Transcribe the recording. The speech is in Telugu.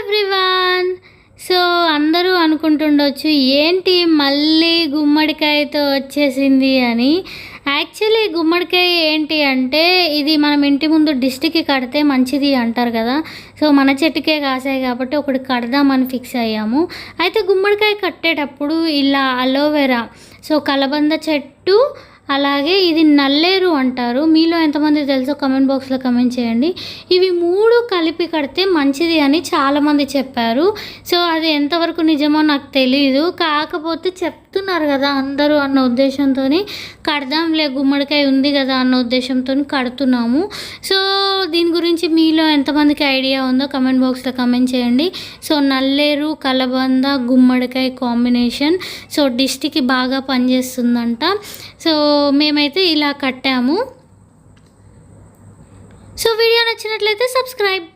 ఎవ్రీవాన్ సో అందరూ అనుకుంటుండొచ్చు ఏంటి మళ్ళీ గుమ్మడికాయతో వచ్చేసింది అని. యాక్చువల్లీ గుమ్మడికాయ ఏంటి అంటే ఇది మనం ఇంటి ముందు డిస్టిక్కి కడితే మంచిది అంటారు కదా. సో మన చెట్టుకే కాసాయి కాబట్టి ఒకటి కడదామని ఫిక్స్ అయ్యాము. అయితే గుమ్మడికాయ కట్టేటప్పుడు ఇలా అలోవెరా సో కలబంద చెట్టు అలాగే ఇది నల్లేరు అంటారు. మీలో ఎంతమంది తెలుసో కమెంట్ బాక్స్లో కమెంట్ చేయండి. ఇవి మూడు కలిపి కడితే మంచిది అని చాలామంది చెప్పారు. సో అది ఎంతవరకు నిజమో నాకు తెలియదు కాకపోతే చెప్ చెప్తున్నారు కదా అందరూ అన్న ఉద్దేశంతో కడదాంలే గుమ్మడికాయ ఉంది కదా అన్న ఉద్దేశంతో కడుతున్నాము. సో దీని గురించి మీలో ఎంతమందికి ఐడియా ఉందో కమెంట్ బాక్స్లో కమెంట్ చేయండి. సో నల్లేరు కలబంద గుమ్మడికాయ కాంబినేషన్ సో డిస్టిక్కి బాగా పనిచేస్తుందంట. సో మేమైతే ఇలా కట్టాము. సో వీడియో నచ్చినట్లయితే సబ్స్క్రైబ్